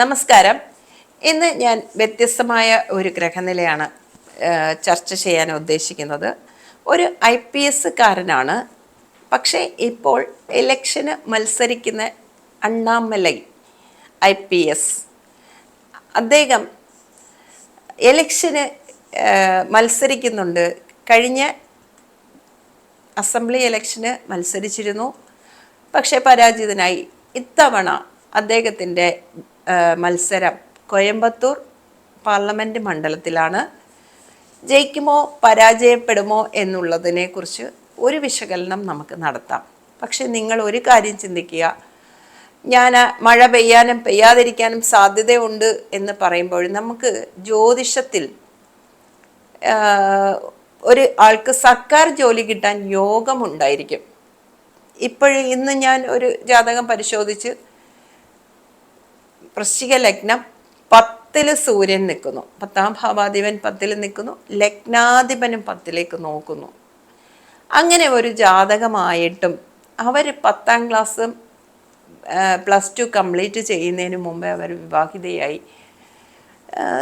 നമസ്കാരം. ഇന്ന് ഞാൻ വ്യത്യസ്തമായ ഒരു ഗ്രഹനിലയാണ് ചർച്ച ചെയ്യാൻ ഉദ്ദേശിക്കുന്നത്. ഒരു ഐ പി എസ് കാരനാണ്. പക്ഷേ ഇപ്പോൾ ഇലക്ഷന് മത്സരിക്കുന്ന അണ്ണാമലൈ ഐ പി എസ്. അദ്ദേഹം ഇലക്ഷന് മത്സരിക്കുന്നുണ്ട്. കഴിഞ്ഞ അസംബ്ലി ഇലക്ഷന് മത്സരിച്ചിരുന്നു. പക്ഷേ പരാജിതനായി. ഇത്തവണ അദ്ദേഹത്തിന്റെ മത്സരം. കോയമ്പത്തൂർ പാർലമെന്റ് മണ്ഡലത്തിലാണ്. ജയിക്കുമോ പരാജയപ്പെടുമോ എന്നുള്ളതിനെക്കുറിച്ച് ഒരു വിശകലനം നമുക്ക് നടത്താം. പക്ഷെ നിങ്ങൾ ഒരു കാര്യം ചിന്തിക്കുക. ഞാൻ മഴ പെയ്യാനും പെയ്യാതിരിക്കാനും സാധ്യതയുണ്ട് എന്ന് പറയുമ്പോൾ നമുക്ക് ജ്യോതിഷത്തിൽ ഒരു ആൾക്ക് സർക്കാർ ജോലി കിട്ടാൻ യോഗമുണ്ടായിരിക്കും ഇപ്പോഴും ഇന്ന് ഞാൻ ഒരു ജാതകം പരിശോധിച്ച് വൃശ്ചിക ലഗ്നം പത്തിൽ സൂര്യൻ നിൽക്കുന്നു. പത്താം ഭാവാധിപൻ പത്തിൽ നിൽക്കുന്നു. ലഗ്നാധിപനും പത്തിലേക്ക് നോക്കുന്നു. അങ്ങനെ ഒരു ജാതകമായിട്ടും അവർ പത്താം ക്ലാസ് പ്ലസ് ടു കംപ്ലീറ്റ് ചെയ്യുന്നതിന് മുമ്പേ അവർ വിവാഹിതയായി.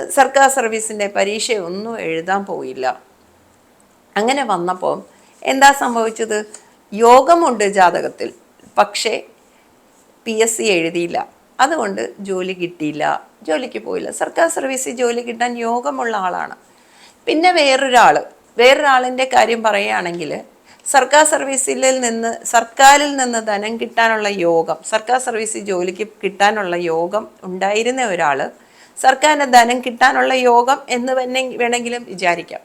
സർക്കാർ സർവീസിന്റെ പരീക്ഷയൊന്നും എഴുതാൻ പോയില്ല. അങ്ങനെ വന്നപ്പോൾ എന്താ സംഭവിച്ചത്? യോഗമുണ്ട് ജാതകത്തിൽ. പക്ഷേ പി എസ് സി എഴുതിയില്ല. അതുകൊണ്ട് ജോലി കിട്ടിയില്ല ജോലിക്ക് പോയില്ല. സർക്കാർ സർവീസിൽ ജോലി കിട്ടാൻ യോഗമുള്ള ആളാണ്. പിന്നെ വേറൊരാൾ വേറൊരാളിന്റെ കാര്യം പറയുകയാണെങ്കിൽ സർക്കാർ സർവീസിൽ നിന്ന് സർക്കാരിൽ നിന്ന് ധനം കിട്ടാനുള്ള യോഗം സർക്കാർ സർവീസിൽ ജോലിക്ക് കിട്ടാനുള്ള യോഗം ഉണ്ടായിരുന്ന ഒരാൾ സർക്കാരിന് ധനം കിട്ടാനുള്ള യോഗം എന്ന് തന്നെ വേണമെങ്കിലും വിചാരിക്കാം.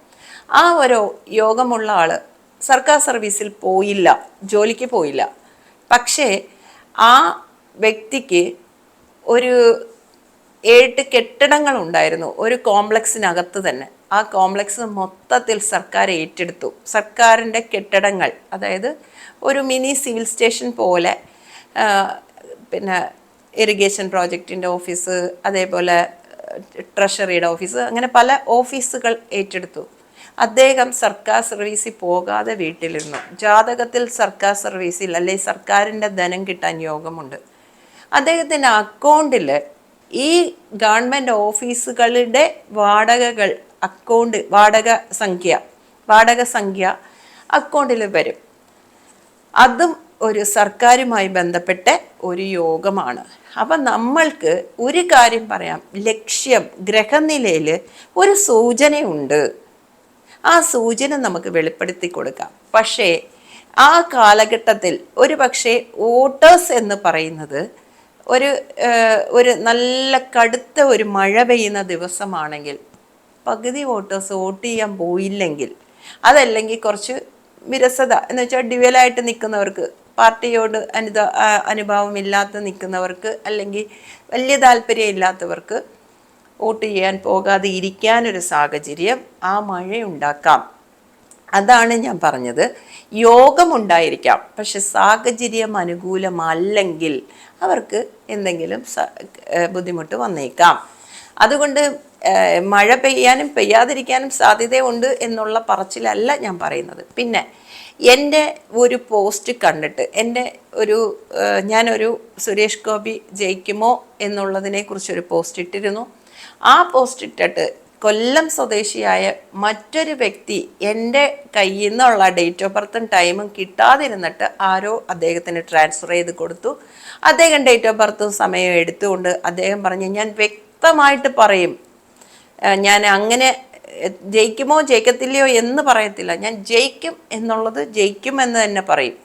ആ ഒരു യോഗമുള്ള ആൾ സർക്കാർ സർവീസിൽ പോയില്ല ജോലിക്ക് പോയില്ല. പക്ഷേ ആ വ്യക്തിക്ക് ഒരു ഏഴ് കെട്ടിടങ്ങൾ ഉണ്ടായിരുന്നു ഒരു കോംപ്ലക്സിനകത്ത് തന്നെ. ആ കോംപ്ലക്സ് മൊത്തത്തിൽ സർക്കാർ ഏറ്റെടുത്തു. സർക്കാരിന്റെ കെട്ടിടങ്ങൾ അതായത് ഒരു മിനി സിവിൽ സ്റ്റേഷൻ പോലെ പിന്നെ ഇറിഗേഷൻ പ്രോജക്റ്റിന്റെ ഓഫീസ് അതേപോലെ ട്രഷറിയുടെ ഓഫീസ് അങ്ങനെ പല ഓഫീസുകൾ ഏറ്റെടുത്തു. അദ്ദേഹം സർക്കാർ സർവീസിൽ പോകാതെ വീട്ടിലിരുന്നു. ജാതകത്തിൽ സർക്കാർ സർവീസിൽ അല്ലെങ്കിൽ സർക്കാരിന്റെ ധനം കിട്ടാൻ യോഗമുണ്ട്. അദ്ദേഹത്തിന്റെ അക്കൗണ്ടിൽ ഈ ഗവൺമെന്റ് ഓഫീസുകളുടെ വാടകകൾ അക്കൗണ്ട് വാടക സംഖ്യ വാടക സംഖ്യ അക്കൗണ്ടിൽ വരും. അതും ഒരു സർക്കാരുമായി ബന്ധപ്പെട്ട ഒരു യോഗമാണ്. അപ്പം നമ്മൾക്ക് ഒരു കാര്യം പറയാം. ലക്ഷ്യം ഗ്രഹനിലയിൽ ഒരു സൂചനയുണ്ട്. ആ സൂചന നമുക്ക് വെളിപ്പെടുത്തി കൊടുക്കാം. പക്ഷേ ആ കാലഘട്ടത്തിൽ ഒരു പക്ഷേ വോട്ടേഴ്സ് എന്ന് പറയുന്നത് ഒരു ഒരു നല്ല കടുത്ത ഒരു മഴ പെയ്യുന്ന ദിവസമാണെങ്കിൽ പകുതി വോട്ടേഴ്സ് വോട്ട് ചെയ്യാൻ പോയില്ലെങ്കിൽ അതല്ലെങ്കിൽ കുറച്ച് വിരസത എന്ന് വെച്ചാൽ ഡ്യുവലായിട്ട് നിൽക്കുന്നവർക്ക് പാർട്ടിയോട് അനുത അനുഭാവം അനുഭാവമില്ലാത്ത നിൽക്കുന്നവർക്ക് അല്ലെങ്കിൽ വലിയ താല്പര്യം ഇല്ലാത്തവർക്ക് വോട്ട് ചെയ്യാൻ പോകാതെ ഇരിക്കാനൊരു സാഹചര്യം ആ മഴയുണ്ടാക്കാം. അതാണ് ഞാൻ പറഞ്ഞത്. യോഗമുണ്ടായിരിക്കാം. പക്ഷെ സാഹചര്യം അനുകൂലമല്ലെങ്കിൽ അവർക്ക് എന്തെങ്കിലും ബുദ്ധിമുട്ട് വന്നേക്കാം. അതുകൊണ്ട് മഴ പെയ്യാനും പെയ്യാതിരിക്കാനും സാധ്യതയുണ്ട് എന്നുള്ള പറച്ചിലല്ല ഞാൻ പറയുന്നത്. പിന്നെ എന്റെ ഒരു പോസ്റ്റ് കണ്ടിട്ട് എന്റെ ഒരു ഞാനൊരു സുരേഷ് ഗോപി ജയിക്കുമോ എന്നുള്ളതിനെ കുറിച്ചൊരു പോസ്റ്റ് ഇട്ടിരുന്നു. ആ പോസ്റ്റ് ഇട്ടിട്ട് കൊല്ലം സ്വദേശിയായ മറ്റൊരു വ്യക്തി എന്റെ കയ്യിൽ നിന്നുള്ള ഡേറ്റ് ഓഫ് ബർത്തും ടൈമും കിട്ടാതിരുന്നിട്ട് ആരോ അദ്ദേഹത്തിന് ട്രാൻസ്ഫർ ചെയ്ത് കൊടുത്തു. അദ്ദേഹം ഡേറ്റ് ഓഫ് ബർത്തും സമയം എടുത്തുകൊണ്ട് അദ്ദേഹം പറഞ്ഞു ഞാൻ വ്യക്തമായിട്ട് പറയും ഞാൻ അങ്ങനെ ജയിക്കുമോ ജയിക്കത്തില്ലയോ എന്ന് പറയത്തില്ല. ഞാൻ ജയിക്കും എന്നുള്ളത് ജയിക്കും എന്ന് തന്നെ പറയും.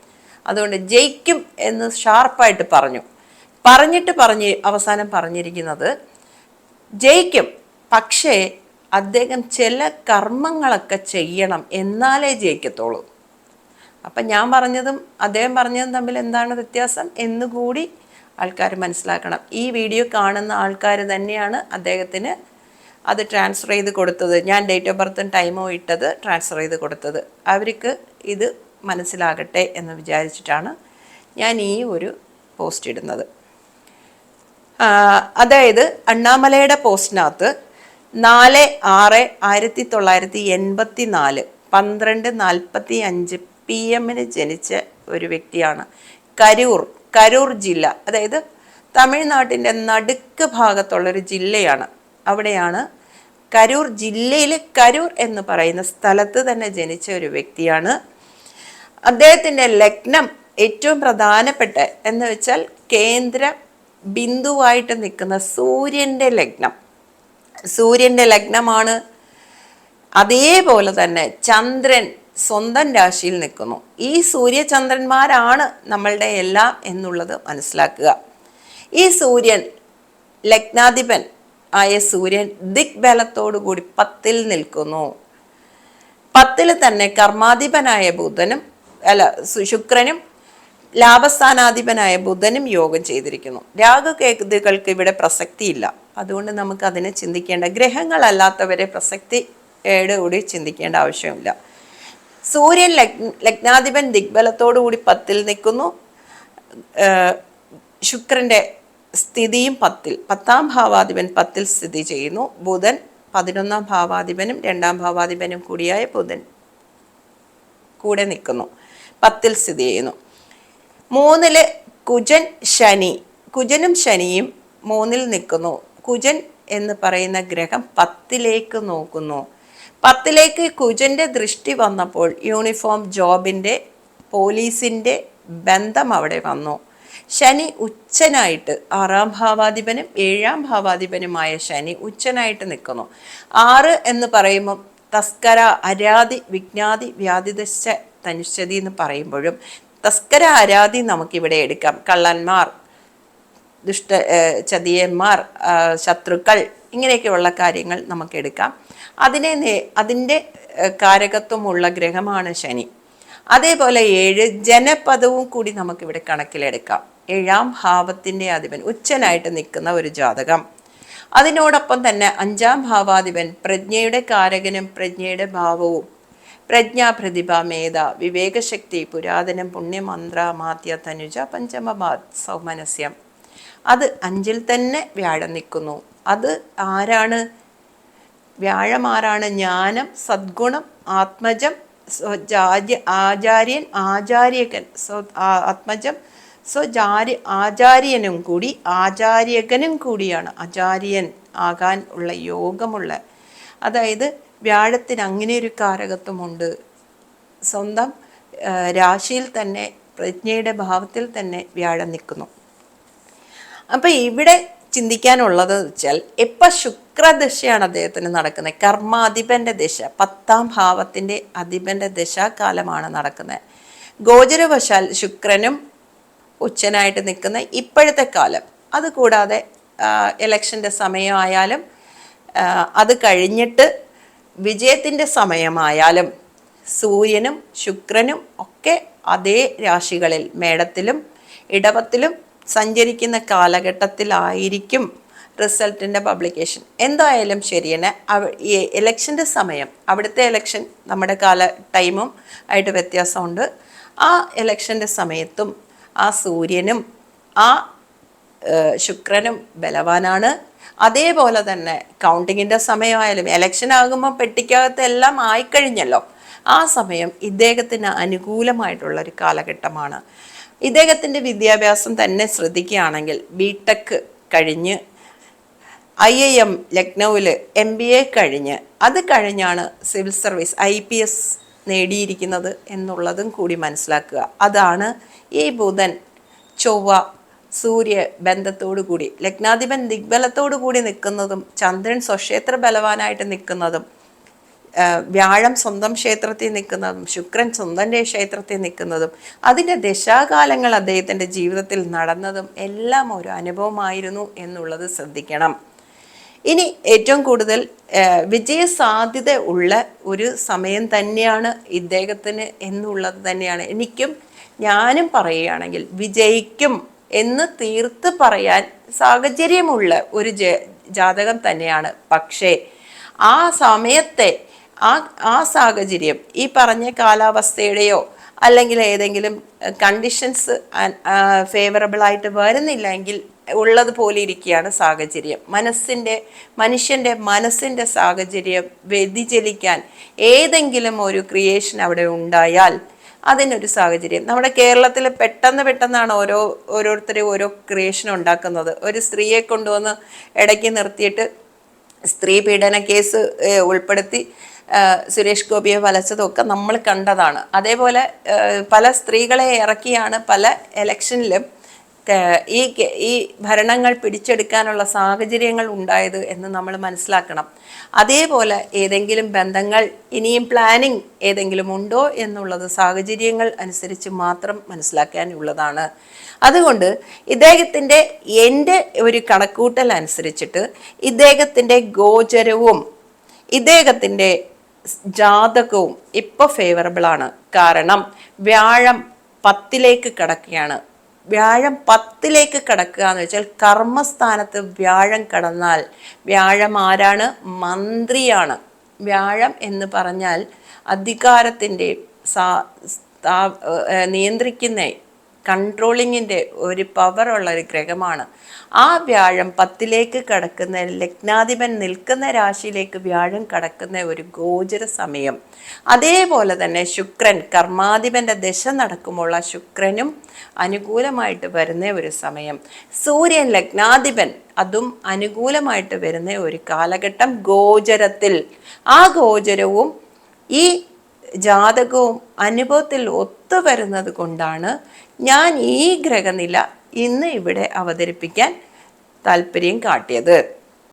അതുകൊണ്ട് ജയിക്കും എന്ന് ഷാർപ്പായിട്ട് പറഞ്ഞു. പറഞ്ഞിട്ട് പറഞ്ഞ് അവസാനം പറഞ്ഞിരിക്കുന്നത് ജയിക്കും പക്ഷേ അദ്ദേഹം ചില കർമ്മങ്ങളൊക്കെ ചെയ്യണം എന്നാലേ ജയിക്കത്തുള്ളൂ. അപ്പം ഞാൻ പറഞ്ഞതും അദ്ദേഹം പറഞ്ഞതും തമ്മിൽ എന്താണ് വ്യത്യാസം എന്നുകൂടി ആൾക്കാർ മനസ്സിലാക്കണം. ഈ വീഡിയോ കാണുന്ന ആൾക്കാർ തന്നെയാണ് അദ്ദേഹത്തിന് അത് ട്രാൻസ്ഫർ ചെയ്ത് കൊടുത്തത്. ഞാൻ ഡേറ്റ് ഓഫ് ബർത്തും ടൈമോ ഇട്ടത് ട്രാൻസ്ഫർ ചെയ്ത് കൊടുത്തത്. അവർക്ക് ഇത് മനസ്സിലാകട്ടെ എന്ന് വിചാരിച്ചിട്ടാണ് ഞാൻ ഈ ഒരു പോസ്റ്റ് ഇടുന്നത്. അതായത് അണ്ണാമലയുടെ പോസ്റ്റിനകത്ത് നാല് ആറ് ആയിരത്തി തൊള്ളായിരത്തി എൺപത്തി നാല് പന്ത്രണ്ട് നാൽപ്പത്തി അഞ്ച് പി എമ്മിന് ജനിച്ച ഒരു വ്യക്തിയാണ്. കരൂർ കരൂർ ജില്ല അതായത് തമിഴ്നാട്ടിന്റെ നടുക്ക് ഭാഗത്തുള്ളൊരു ജില്ലയാണ്. അവിടെയാണ് കരൂർ ജില്ലയിലെ കരൂർ എന്ന് പറയുന്ന സ്ഥലത്ത് തന്നെ ജനിച്ച ഒരു വ്യക്തിയാണ്. അദ്ദേഹത്തിന്റെ ലഗ്നം ഏറ്റവും പ്രധാനപ്പെട്ട എന്ന് വെച്ചാൽ കേന്ദ്ര ബിന്ദുവായിട്ട് നിൽക്കുന്ന സൂര്യന്റെ ലഗ്നം. സൂര്യന്റെ ലഗ്നമാണ്. അതേപോലെ തന്നെ ചന്ദ്രൻ സ്വന്തം രാശിയിൽ നിൽക്കുന്നു. ഈ സൂര്യചന്ദ്രന്മാരാണ് നമ്മളുടെ എല്ലാം എന്നുള്ളത് മനസ്സിലാക്കുക. ഈ സൂര്യൻ ലഗ്നാധിപൻ ആയ സൂര്യൻ ദിഗ്ബലത്തോടു കൂടി പത്തിൽ നിൽക്കുന്നു. പത്തിൽ തന്നെ കർമാധിപനായ ബുധനും അല്ല ശുക്രനും ലാഭസ്ഥാനാധിപനായ ബുധനും യോഗം ചെയ്തിരിക്കുന്നു. രാഗകേതുകൾക്ക് ഇവിടെ പ്രസക്തിയില്ല. അതുകൊണ്ട് നമുക്ക് അതിനെ ചിന്തിക്കേണ്ട. ഗ്രഹങ്ങളല്ലാത്തവരെ ഏട് കൂടി ചിന്തിക്കേണ്ട ആവശ്യമില്ല. സൂര്യൻ ലഗ് ലഗ്നാധിപൻ ദിഗ്ബലത്തോടു കൂടി പത്തിൽ നിൽക്കുന്നു. ശുക്രന്റെ സ്ഥിതിയും പത്തിൽ. പത്താം ഭാവാധിപൻ പത്തിൽ സ്ഥിതി ചെയ്യുന്നു. ബുധൻ പതിനൊന്നാം ഭാവാധിപനും രണ്ടാം ഭാവാധിപനും കൂടിയായ ബുധൻ കൂടെ നിൽക്കുന്നു. പത്തിൽ സ്ഥിതി ചെയ്യുന്നു. മൂന്നിൽ കുജൻ ശനി. കുജനും ശനിയും മൂന്നിൽ നിൽക്കുന്നു. കുജൻ എന്ന് പറയുന്ന ഗ്രഹം പത്തിലേക്ക് നോക്കുന്നു. പത്തിലേക്ക് കുജന്റെ ദൃഷ്ടി വന്നപ്പോൾ യൂണിഫോം ജോബിന്റെ പോലീസിന്റെ ബന്ധം അവിടെ വന്നു. ശനി ഉച്ചനായിട്ട് ആറാം ഭാവാധിപനും ഏഴാം ഭാവാധിപനുമായ ശനി ഉച്ചനായിട്ട് നിൽക്കുന്നു. ആറ് എന്ന് പറയുമ്പോൾ തസ്കര അരാതി വിജ്ഞാതി വ്യാധിദശ തനുശ്ശതി എന്ന് പറയുമ്പോഴും തസ്കര അരാതി നമുക്കിവിടെ എടുക്കാം. കള്ളന്മാർ ദുഷ്ട ചതിയന്മാർ ശത്രുക്കൾ ഇങ്ങനെയൊക്കെയുള്ള കാര്യങ്ങൾ നമുക്കെടുക്കാം അതിനെ അതിന്റെ കാരകത്വമുള്ള ഗ്രഹമാണ് ശനി. അതേപോലെ ഏഴ് ജനപദവും കൂടി നമുക്കിവിടെ കണക്കിലെടുക്കാം. ഏഴാം ഭാവത്തിന്റെ അധിപൻ ഉച്ചനായിട്ട് നിൽക്കുന്ന ഒരു ജാതകം. അതിനോടൊപ്പം തന്നെ അഞ്ചാം ഭാവാധിപൻ പ്രജ്ഞയുടെ കാരകനും പ്രജ്ഞയുടെ ഭാവവും. പ്രജ്ഞ പ്രതിഭ മേധ വിവേകശക്തി പുരാതനം പുണ്യമന്ത്ര മാത്യ തനുജ പഞ്ചമഭാത് സൗമനസ്യം. അത് അഞ്ചിൽ തന്നെ വ്യാഴം നിൽക്കുന്നു. അത് ആരാണ്? വ്യാഴം ആരാണ്? ജ്ഞാനം സദ്ഗുണം ആത്മജം സ്വജാര്യ ആചാര്യൻ ആചാര്യകൻ സ്വ ആത്മജം സ്വജാര്യ ആചാര്യനും കൂടി ആചാര്യകനും കൂടിയാണ്. ആചാര്യൻ ആകാൻ ഉള്ള യോഗമുള്ള. അതായത് വ്യാഴത്തിന് അങ്ങനെ ഒരു കാരകത്വമുണ്ട്. സ്വന്തം രാശിയിൽ തന്നെ പ്രജ്ഞയുടെ ഭാവത്തിൽ തന്നെ വ്യാഴം നിൽക്കുന്നു. അപ്പൊ ഇവിടെ ചിന്തിക്കാനുള്ളത് വെച്ചാൽ എപ്പ ശുക്രദശയാണ് അദ്ദേഹത്തിന് നടക്കുന്നത്? കർമാധിപന്റെ ദശ പത്താം ഭാവത്തിന്റെ അധിപന്റെ ദശാകാലമാണ് നടക്കുന്നത്. ഗോചരവശാൽ ശുക്രനും ഉച്ചനായിട്ട് നിൽക്കുന്ന ഇപ്പോഴത്തെ കാലം. അതുകൂടാതെ ഇലക്ഷന്റെ സമയമായാലും അത് കഴിഞ്ഞിട്ട് വിജയത്തിന്റെ സമയമായാലും സൂര്യനും ശുക്രനും ഒക്കെ അതേ രാശികളിൽ മേടത്തിലും ഇടവത്തിലും സഞ്ചരിക്കുന്ന കാലഘട്ടത്തിലായിരിക്കും റിസൾട്ടിന്റെ പബ്ലിക്കേഷൻ. എന്തായാലും ശരിയാണ് ഇലക്ഷന്റെ സമയം അവിടുത്തെ ഇലക്ഷൻ നമ്മുടെ കാല ടൈമും ആയിട്ട് വ്യത്യാസമുണ്ട്. ആ ഇലക്ഷന്റെ സമയത്തും ആ സൂര്യനും ആ ശുക്രനും ബലവാനാണ്. അതേപോലെ തന്നെ കൗണ്ടിങ്ങിന്റെ സമയമായാലും ഇലക്ഷൻ ആകുമ്പോൾ പെട്ടിക്കകത്ത് എല്ലാം ആയിക്കഴിഞ്ഞല്ലോ. ആ സമയം ഇദ്ദേഹത്തിന് അനുകൂലമായിട്ടുള്ള ഒരു കാലഘട്ടമാണ്. ഇദ്ദേഹത്തിന്റെ വിദ്യാഭ്യാസം തന്നെ ശ്രദ്ധിക്കുകയാണെങ്കിൽ ബി കഴിഞ്ഞ് ഐ ഐ എം ലക്നൗവിൽ എം ബി എ കഴിഞ്ഞ് അത് കഴിഞ്ഞാണ് civil service I P S നേടിയിരിക്കുന്നത് എന്നുള്ളതും കൂടി മനസ്സിലാക്കുക. അതാണ് ഈ ബുധൻ ചൊവ്വ സൂര്യ ബന്ധത്തോടു കൂടി ലഗ്നാധിപൻ ദിഗ്ബലത്തോടു കൂടി നിൽക്കുന്നതും ചന്ദ്രൻ സ്വക്ഷേത്ര ബലവാനായിട്ട് നിൽക്കുന്നതും വ്യാഴം സ്വന്തം ക്ഷേത്രത്തിൽ നിൽക്കുന്നതും ശുക്രൻ സ്വന്തം ക്ഷേത്രത്തിൽ നിൽക്കുന്നതും അതിന്റെ ദശാകാലങ്ങൾ അദ്ദേഹത്തിന്റെ ജീവിതത്തിൽ നടന്നതും എല്ലാം ഒരു അനുഭവമായിരുന്നു എന്നുള്ളത് ശ്രദ്ധിക്കണം. ഇനി ഏറ്റവും കൂടുതൽ വിജയസാധ്യത ഉള്ള ഒരു സമയം തന്നെയാണ് ഇദ്ദേഹത്തിന് എന്നുള്ളത് തന്നെയാണ്. എനിക്കും ഞാനും പറയുകയാണെങ്കിൽ വിജയിക്കും എന്ന് തീർത്ത് പറയാൻ സാഹചര്യമുള്ള ഒരു ജാതകം തന്നെയാണ്. പക്ഷേ ആ സമയത്തെ ആ ആ സാഹചര്യം ഈ പറഞ്ഞ കാലാവസ്ഥയുടെയോ അല്ലെങ്കിൽ ഏതെങ്കിലും കണ്ടീഷൻസ് ഫേവറബിൾ ആയിട്ട് വരുന്നില്ലെങ്കിൽ ഉള്ളതുപോലെ ഇരിക്കുകയാണ് സാഹചര്യം. മനസ്സിന്റെ മനുഷ്യന്റെ മനസ്സിന്റെ സാഹചര്യം വ്യതിചലിക്കാൻ ഏതെങ്കിലും ഒരു ക്രിയേഷൻ അവിടെ ഉണ്ടായാൽ അതിനൊരു സാഹചര്യം. നമ്മുടെ കേരളത്തിൽ പെട്ടെന്ന് പെട്ടെന്നാണ് ഓരോ ഓരോരുത്തരും ഓരോ ക്രിയേഷൻ ഉണ്ടാക്കുന്നത്. ഒരു സ്ത്രീയെ കൊണ്ടുവന്ന് ഇടയ്ക്ക് നിർത്തിയിട്ട് സ്ത്രീ പീഡന കേസ് ഉൾപ്പെടുത്തി സുരേഷ് ഗോപിയെ വലച്ചതൊക്കെ നമ്മൾ കണ്ടതാണ്. അതേപോലെ പല സ്ത്രീകളെ ഇറക്കിയാണ് പല എലക്ഷനിലും ഈ ഈ ഭരണങ്ങൾ പിടിച്ചെടുക്കാനുള്ള സാഹചര്യങ്ങൾ ഉണ്ടായത് എന്ന് നമ്മൾ മനസ്സിലാക്കണം. അതേപോലെ ഏതെങ്കിലും ബന്ധങ്ങൾ ഇനിയും പ്ലാനിങ് ഏതെങ്കിലും ഉണ്ടോ എന്നുള്ളത് സാഹചര്യങ്ങൾ അനുസരിച്ച് മാത്രം മനസ്സിലാക്കാനുള്ളതാണ്. അതുകൊണ്ട് ഇദ്ദേഹത്തിന്റെ എന്റെ ഒരു കണക്കൂട്ടൽ അനുസരിച്ചിട്ട് ഇദ്ദേഹത്തിന്റെ ഗോചരവും ഇദ്ദേഹത്തിന്റെ ജാതകവും ഇപ്പോൾ ഫേവറബിൾ ആണ്. കാരണം വ്യാഴം പത്തിലേക്ക് കിടക്കുകയാണ്. വ്യാഴം പത്തിലേക്ക് കിടക്കുക എന്ന് വെച്ചാൽ കർമ്മസ്ഥാനത്ത് വ്യാഴം കടന്നാൽ വ്യാഴം ആരാണ്? മന്ത്രിയാണ്. വ്യാഴം എന്ന് പറഞ്ഞാൽ അധികാരത്തിന്റെ നിയന്ത്രിക്കുന്ന കൺട്രോളിങ്ങിന്റെ ഒരു പവറുള്ള ഒരു ഗ്രഹമാണ്. ആ വ്യാഴം പത്തിലേക്ക് കടക്കുന്ന ലഗ്നാധിപൻ നിൽക്കുന്ന രാശിയിലേക്ക് വ്യാഴം കടക്കുന്ന ഒരു ഗോചര സമയം. അതേപോലെ തന്നെ ശുക്രൻ കർമാധിപന്റെ ദശ നടക്കുമ്പോൾ ശുക്രനും അനുകൂലമായിട്ട് വരുന്ന ഒരു സമയം. സൂര്യൻ ലഗ്നാധിപൻ അതും അനുകൂലമായിട്ട് വരുന്ന ഒരു കാലഘട്ടം ഗോചരത്തിൽ. ആ ഗോചരവും ഈ ജാതകവും അനുഭവത്തിൽ ഒത്തുവരുന്നത് കൊണ്ടാണ് ഞാൻ ഈ ഗ്രഹനില ഇന്ന് ഇവിടെ അവതരിപ്പിക്കാൻ താല്പര്യം കാട്ടിയത്.